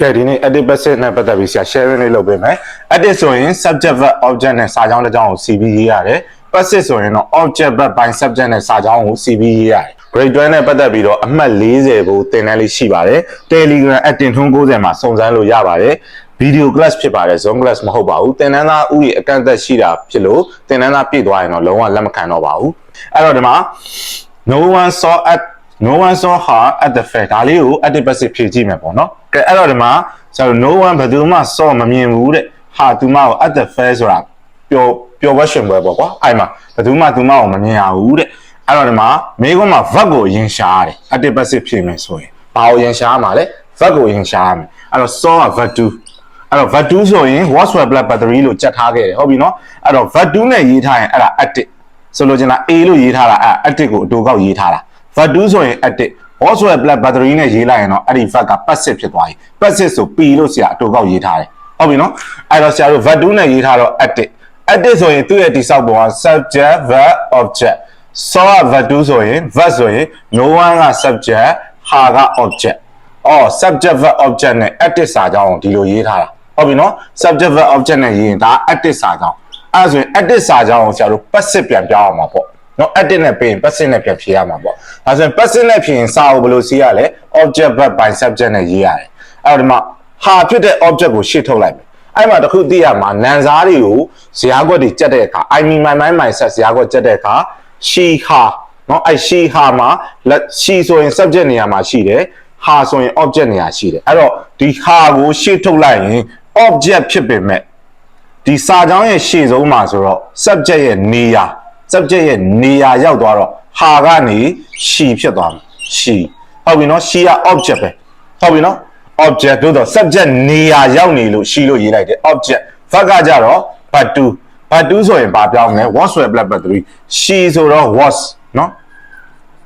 ကဲဒီနေ့ edit passive နဲ့ပတ်သက်ပြီးဆရာ sharing လေးလုပ်ပေးမယ် edit ဆိုရင် subject verb object နဲ့စာကြောင်းတစ်ကြောင်းကို CV ရေးရတယ် passive ဆိုရင်တော့ object verb by subject နဲ့စာကြောင်းကို CV ရေးရတယ် grade 12နဲ့ပတ်သက်ပြီးတော့အမှတ်40ကိုသင်တန်းလေးရှိပါတယ် Telegram အတင်ထွန်း90မှာစုံစမ်းလို့ရပါတယ် video class ဖြစ်ပါတယ် Zoom class မဟုတ်ပါဘူးသင်တန်းသားဥယျာဉ်အကန့်အသတ်ရှိတာဖြစ်လို့သင်တန်းသားပြည့်သွားရင်တော့လုံးဝလက်မခံတော့ပါဘူးအဲ့တော့ဒီမှာ no one saw at no one saw her at the fair ဒါလေးကို active passive ဖြည့်ကြည့်မယ်ပေါ့နော်ကဲအဲ့တော့ဒီမှာကျွန်တော် no one ဘယ်သူမှ saw မမြင်ဘူးတဲ့ဟာသူမကို at the fair ဆိုတာပျော်ပျော်ဘွက်ရှင်ပွဲပေါ့ကွာအဲ့မှာဘယ်သူမှသူမကိုမမြင်ရဘူးတဲ့အဲ့တော့ဒီမှာမိကုန်းမှာ verb ကိုရင်ရှာရတယ် active passive ဖြည့်မယ်ဆိုရင်ဘာကိုရင်ရှာရမှာလဲ verb ကိုရင်ရှာရမယ်အဲ့တော့ saw က verb 2အဲ့တော့ verb 2ဆိုရင် was were black battery လို့ကြက်ထားခဲ့တယ်ဟုတ်ပြီနော်အဲ့တော့ verb 2နဲ့ရေးထားရင်အဲ့ဒါ active ဆိုလိုချင်တာ A လို့ရေးထားတာအဲ့ active ကိုအတူကောက်ရေးထားတာ verb 2ဆိုရင် active was were black battery နဲ့ရေးလိုက်ရင်တော့အဲ့ဒီ verb က passive ဖြစ်သွားပြီ passive ဆို P လို့ဆရာအတူကောက်ရေးထားတယ်ဟုတ်ပြီနော်အဲ့တော့ဆရာတို့ verb 2နဲ့ရေးထားတော့ active active ဆိုရင်သူ့ရဲ့တိဆောက်ပုံက subject verb object saw က verb 2ဆိုရင် verb ဆိုရင် no one က subject ဟာက object အော် subject verb object နဲ့ active စာကြောင်းကိုဒီလိုရေးထားတာဟုတ်ပြီနော် subject verb object နဲ့ရေးရင်ဒါ active စာကြောင်းအဲ့ဒါဆိုရင် active စာကြောင်းကိုဆရာတို့ passive ပြန်ပြောင်းအောင်ပါပေါ့ နော် active နဲ့ပြင် passive နဲ့ပြန်ဖြေရမှာပေါ့ဒါဆိုရင် passive နဲ့ဖြေရင်စာကိုဘယ်လိုစီးရလဲ object verb by subject နဲ့ရေးရတယ်အဲ့တော့ဒီမှာဟာဖြစ်တဲ့ object ကိုရှေ့ထုတ်လိုက်မယ်အဲ့မှာတစ်ခုသိရမှာနန်စားတွေကိုဇာတ်ကွက်တွေကြက်တဲ့အခါ I mean my mind myself ဇာတ်ကွက်ကြက်တဲ့အခါ she ha နော်အဲ့ she ha မှာလက် she ဆိုရင် subject နေရာမှာရှိတယ် ha ဆိုရင် object နေရာရှိတယ်အဲ့တော့ဒီ ha ကိုရှေ့ထုတ်လိုက်ရင် object ဖြစ်ပေမဲ့ဒီစာကြောင်းရဲ့ရှေ့ဆုံးမှာဆိုတော့ subject ရဲ့နေရာ subject ရဲ့နေရာရောက်သွားတော့ ha ကနေ she ဖြစ်သွားမှာ she ဟုတ်ပြီနော် she က object ပဲဟုတ်ပြီနော် object တို့တော့ subject နေရာရောက်နေလို့ she လို့ရေးလိုက်တယ် object verb ကကြတော့ but to but to ဆိုရင်ဘာပြောင်းလဲ was ဆိုရ black but 3 she ဆိုတော့ was နော်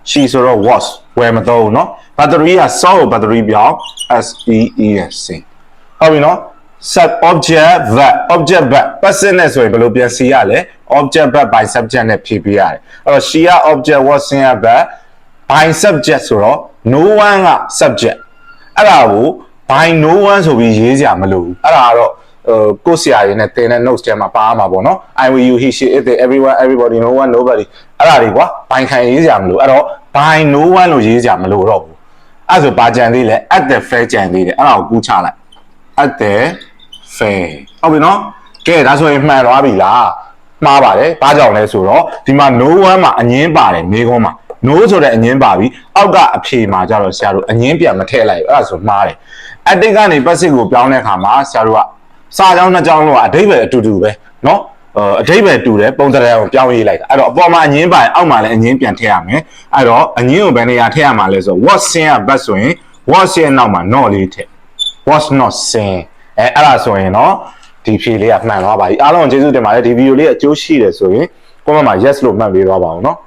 she ဆိုတော့ was ဝယ်မတော့ဘူးเนาะ battery က saw ကို battery ပြောင်း s e e s c ဟုတ်ပြီเนาะ sub object verb object verb passive နဲ့ဆိုရင်ဘယ်လိုပြန်စီရလဲ object verb by subject နဲ့ဖြည့်ပေးရတယ်အဲ့တော့ she က object was က verb by subject ဆိုတော့ no one က subject အဲ့ဒါကို by no one ဆိုပြီးရေးစရာမလိုဘူးအဲ့ဒါကတော့ဟိုကိုယ်ဆရာတွေနဲ့တင်တဲ့ notes ထဲမှာပါမှာပေါ့နော် I will you he she it they everyone everybody no one nobody အဲ့ဒါတွေကွာဘိုင်ခံရေးစရာမလိုအဲ့တော့ by no one လို့ရေးစရာမလိုတော့ဘူးအဲ့ဆိုပါကြံသေးလဲ at the fair ကြံသေးတယ်အဲ့ဒါကိုကူးချလိုက် at the fair ဟုတ်ပြီနော်ကဲဒါဆိုရင်မှန်သွားပြီလား မှားပါတယ်ဘာကြောင့်လဲဆိုတော့ဒီမှာ no one မှာအငင်းပါတယ်မိကုန်းမှာ no ဆိုတဲ့အငင်းပါပြီအောက်ကအဖြေမှာကြတော့ဆရာတို့အငင်းပြန်မထည့်လိုက်ဘူးအဲ့ဒါဆိုမှားတယ် attic ကနေ passive ကိုပြောင်းတဲ့အခါမှာဆရာတို့ကစာကြောင်းနှစ်ကြောင်းလုံးကအဓိပ္ပာယ်အတူတူပဲเนาะအဓိပ္ပာယ်တူတယ်ပုံစံကိုပြောင်းရေးလိုက်တာအဲ့တော့အပေါ်မှာအငင်းပါရင်အောက်မှာလည်းအငင်းပြန်ထည့်ရမယ်အဲ့တော့အငင်းကိုဘယ်နေရာထည့်ရမှာလဲဆိုတော့ what sin က best ဆိုရင် what ရဲ့နောက်မှာ not လေးထည့် was not sin အဲအဲ့ဒါဆိုရင်တော့ ဒီဖြေလေးကမှန်သွားပါပြီအားလုံးကျေးဇူးတင်ပါတယ်ဒီဗီဒီယိုလေးအကျိုးရှိတယ်ဆိုရင် comment မှာ yes လို့မှတ်ပေးသွားပါအောင်เนาะ